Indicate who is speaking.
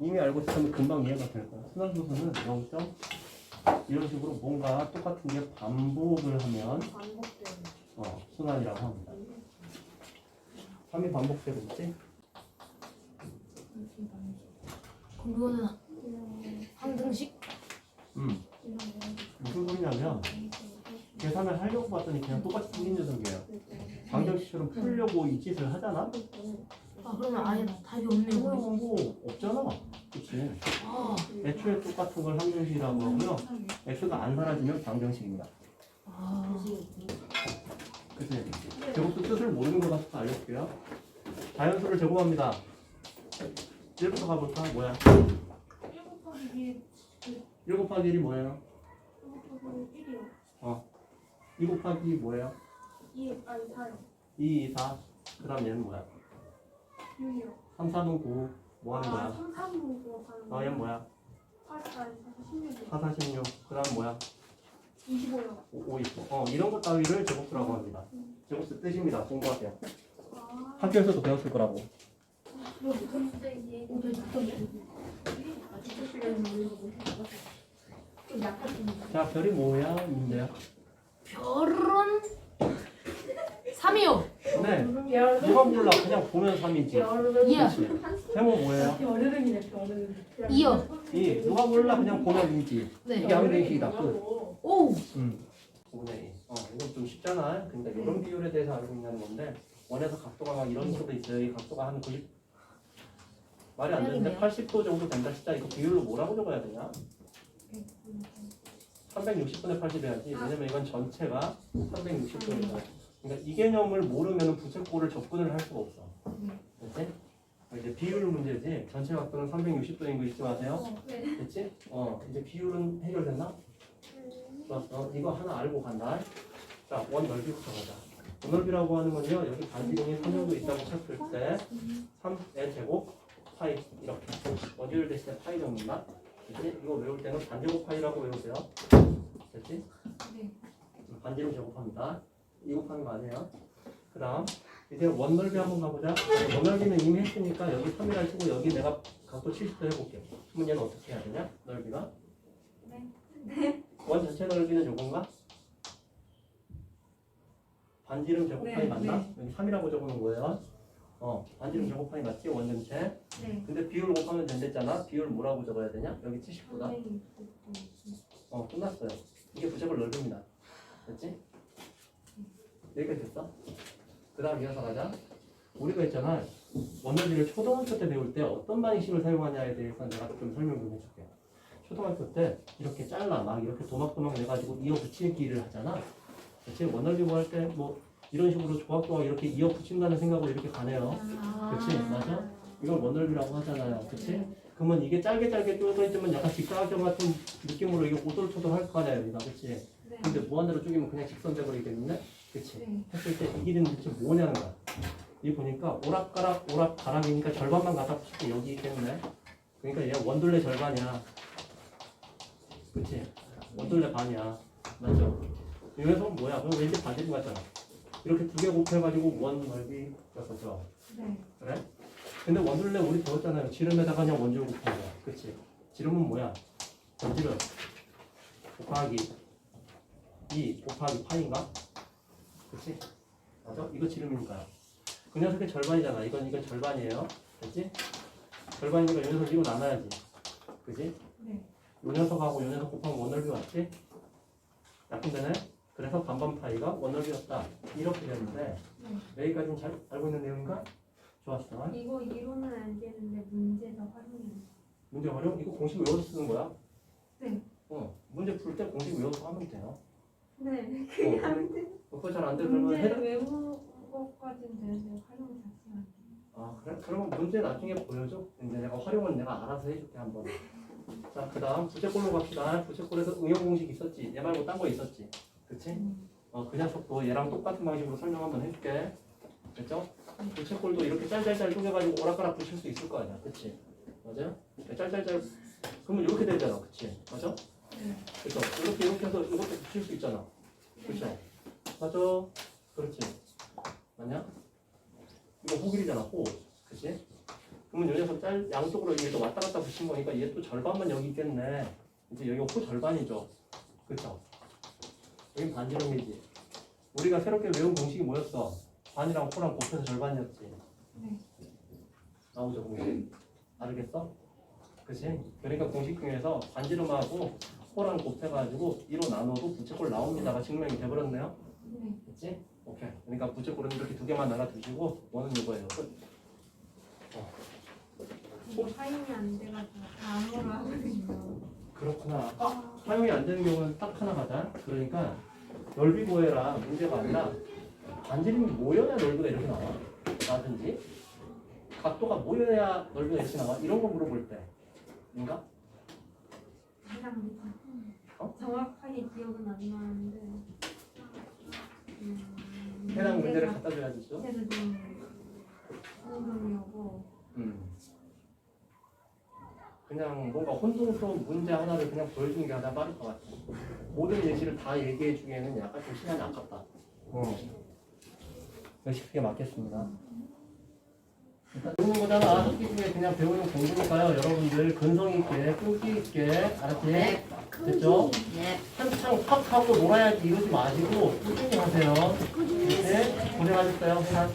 Speaker 1: 이미 알고 있으면 금방 이해가 될 거야. 순환도수는 0점 이런 식으로 뭔가 똑같은 게 반복을 하면
Speaker 2: 반복되는.
Speaker 1: 어, 순환이라고 합니다. 3이 반복되고 있지?
Speaker 3: 그거는 항등식?
Speaker 1: 음. 무슨 소리냐면 계산을 하려고 봤더니 그냥 똑같이 풀린 녀석이에요. 방정식처럼 풀려고 이 짓을 하잖아?
Speaker 3: 아 그러면 아예 답이 없네요.
Speaker 1: 그러면 뭐 없잖아. 그치?
Speaker 3: 아,
Speaker 1: 애초에 똑같은 걸 항정식이라고 하고요. x가 안 사라지면 방정식입니다.
Speaker 3: 아,
Speaker 1: 그치? 제곱수 뜻을 모르는 것 같아서 알려줄게요. 자연수를 제곱합니다. 1부터 가볼까? 뭐야? 1 곱하기 1이 뭐예요? 2 곱하기 뭐예요? 2, 2, 4. 그 다음 얘는 뭐야? 3, 4는 9. 뭐 하는 거야? 어, 얘는 뭐야? 4, 4, 16. 그 다음 뭐야? 5, 5 있고. 어, 이런 것 따위를 제곱수라고 합니다. 제곱수 뜻입니다. 공부하세요. 학교에서도 배웠을 거라고. 자, 별이 뭐야? 문제야?
Speaker 3: 별은 3이요.
Speaker 1: 네. 누가 몰라. 그냥 보면 3이지.
Speaker 3: 2야.
Speaker 1: 그렇지. 세모 뭐예요?
Speaker 3: 2요.
Speaker 1: 2. 누가 몰라. 그냥 보면 2지.
Speaker 3: 네.
Speaker 1: 이게 항정식이다. 끝.
Speaker 3: 오.
Speaker 1: 음. 5분의 2. 어, 이건 좀 쉽잖아. 그러니까 이런 비율에 대해서 알고 있는 건데 원에서 각도가 막 이런 식으로 있어요. 이 각도가 한 90. 말이 안 되는데 80도 정도 된다. 진짜 이거 비율로 뭐라고 적어야 되냐? 360분의 80 해야지. 왜냐면 이건 전체가 360도니까. 그러니까 이 개념을 모르면 부채꼴을 접근을 할 수가 없어. 됐지? 이제 비율 문제지. 전체 각도는 360도인 거 잊지 마세요. 됐지? 어, 이제 비율은 해결됐나? 좋았어. 이거 하나 알고 간다. 자, 원 넓이부터 가자. 원 넓이라고 하는 건요, 여기 반지름이 3 정도 있다고 쳤을 때, 3의 제곱, 파이, 이렇게. 어디를 대신에 파이 정도인가? 됐지? 이거 외울 때는 반제곱 파이라고 외우세요. 됐지? 음, 반지름 제곱합니다. 이 곱하는 거 아니에요. 그 다음, 이제 원 넓이 한번 가보자. 원 넓이는 이미 했으니까 여기 3이라 치고 여기 내가 각도 70도 해볼게. 그러면 얘는 어떻게 해야 되냐? 넓이가? 원 전체 넓이는 요건가? 반지름 제곱판이
Speaker 2: 네,
Speaker 1: 맞나?
Speaker 2: 네.
Speaker 1: 여기 3이라고 적어놓은 거예요. 어, 반지름 제곱판이 맞지? 원 전체. 근데 비율 곱하면 된댔잖아. 비율 뭐라고 적어야 되냐? 여기 70보다. 어, 끝났어요. 이게 부적을 넓입니다. 됐지? 여기까지 됐어? 그 다음 이어서 가자. 우리가 했잖아. 원너비를 초등학교 때 배울 때 어떤 방식을 사용하냐에 대해서 내가 좀 설명 좀 해줄게. 초등학교 때 이렇게 잘라 막 이렇게 도막도막 내가지고 이어 붙이기를 하잖아. 그치? 뭐할 때 뭐 이런 식으로 조각조각 이렇게 이어 붙인다는 생각으로 이렇게 가네요. 그치? 맞아? 이걸 원넓이라고 하잖아요. 그치? 그러면 이게 짧게 짧게 쪼개 있으면 약간 직사각형 같은 느낌으로 이게 오돌토돌 할 거 아니야, 여기가. 그치? 근데 무한대로 쪼개면 그냥 직선 돼버리겠네? 그치? 했을 때이 길이는 대체 뭐냐는 거야. 이 보니까 오락가락 오락가락이니까 절반만 갖다 붙이고 여기 있겠네. 그러니까 얘 원둘레 절반이야. 그치? 원둘레 반이야. 맞죠? 이 녀석은 뭐야? 그럼 왠지 반지름 같잖아. 이렇게 두 개 곱해가지고 원 넓이 였었죠. 그래? 근데 원둘레 우리 배웠잖아요. 지름에다가 그냥 원줄 곱한 거야. 그치? 지름은 뭐야? 전지름 곱하기 2 곱하기 파인가? 그치? 맞아? 이거 지름이니까요. 그 녀석의 절반이잖아. 이건 이건 절반이에요. 됐지? 절반이니까 이 녀석 이로 나눠야지. 그지?
Speaker 2: 네.
Speaker 1: 요 녀석하고 요 녀석 곱하면 원넓이 왔지? 약분되네? 그래서 반반 파이가 원넓이였다. 이렇게 되는데 여기까지는 잘 알고 있는 내용인가? 좋았어.
Speaker 4: 이거 이론은 알겠는데 문제가 활용이
Speaker 1: 문제 활용? 이거 공식 외워서 쓰는 거야?
Speaker 4: 네.
Speaker 1: 어, 문제 풀 때 공식 외워서 하면 돼요.
Speaker 4: 네
Speaker 1: 어, 그거 잘 안 돼. 그러면
Speaker 4: 문제
Speaker 1: 해당.
Speaker 4: 외우고까지는 되는데 활용 자체가 안 돼요.
Speaker 1: 아 그래? 그러면 문제 나중에 보여줘. 근데 내가 활용은 내가 알아서 해줄게 한번. 자, 그다음 부채꼴로 갑시다. 부채꼴에서 응용 공식 있었지. 얘 말고 딴 거 있었지. 그치? 어, 그 녀석도 얘랑 똑같은 방식으로 설명 한번 해줄게. 됐죠? 부채꼴도 이렇게 짤짤짤 쪼개가지고 오락가락 붙일 수 있을 거 아니야. 그치? 맞아요? 짤짤짤. 그러면 이렇게 되잖아. 그치? 맞아?
Speaker 4: 네.
Speaker 1: 그쵸? 이렇게 이렇게 해서 이것도 붙일 수 있잖아. 그쵸? 맞아. 그렇지. 맞냐? 이거 호길이잖아, 호. 그치? 그러면 요 녀석 짤 양쪽으로 얘도 왔다 갔다 붙인 거니까 얘 또 절반만 여기 있겠네. 이제 여기가 호 절반이죠. 그쵸? 여긴 반지름이지. 우리가 새롭게 외운 공식이 뭐였어? 반이랑 호랑 곱해서 절반이었지.
Speaker 4: 네.
Speaker 1: 나오죠 공식. 다르겠어? 그치? 그러니까 공식 중에서 반지름하고 호랑 곱해가지고 2로 나눠도 부채꼴 나옵니다가 증명이 돼버렸네요.
Speaker 4: 네.
Speaker 1: 그치? 오케이. 그러니까 부채꼴은 이렇게 두 개만 알아두시고 원은 이거예요. 끝.
Speaker 4: 이게 사용이 안 돼가지고 다 암호로 하거든요.
Speaker 1: 그렇구나. 아, 사용이 안 되는 경우는 딱 하나 가자. 그러니까 넓이 구해라 문제가 아니라 반지름이 모여야 넓이가 이렇게 나와. 라든지 각도가 모여야 넓이가 이렇게 나와. 이런 거 물어볼 때. 인가? 어?
Speaker 4: 정확하게 기억은 안 나는데. 음,
Speaker 1: 해당 문제를 갖다 줘야지 죠
Speaker 4: 문제는 좀 혼동이고
Speaker 1: 음. 그냥 뭔가 혼동스러운 문제 하나를 그냥 보여주는 게 가장 빠를 것 같아. 모든 예시를 다 얘기해 주기에는 약간 좀 시간이 아깝다. 어. 열심히 맞겠습니다. 일단 배우는 거잖아. 학기 중에 그냥 배우는 공부니까요. 여러분들 근성 있게, 끈기 있게, 알았지?
Speaker 3: 네.
Speaker 1: 됐죠?
Speaker 3: 네.
Speaker 1: 한창 팍 하고 놀아야지 이러지 마시고 꾸준히 하세요. 네, 고생하셨어요.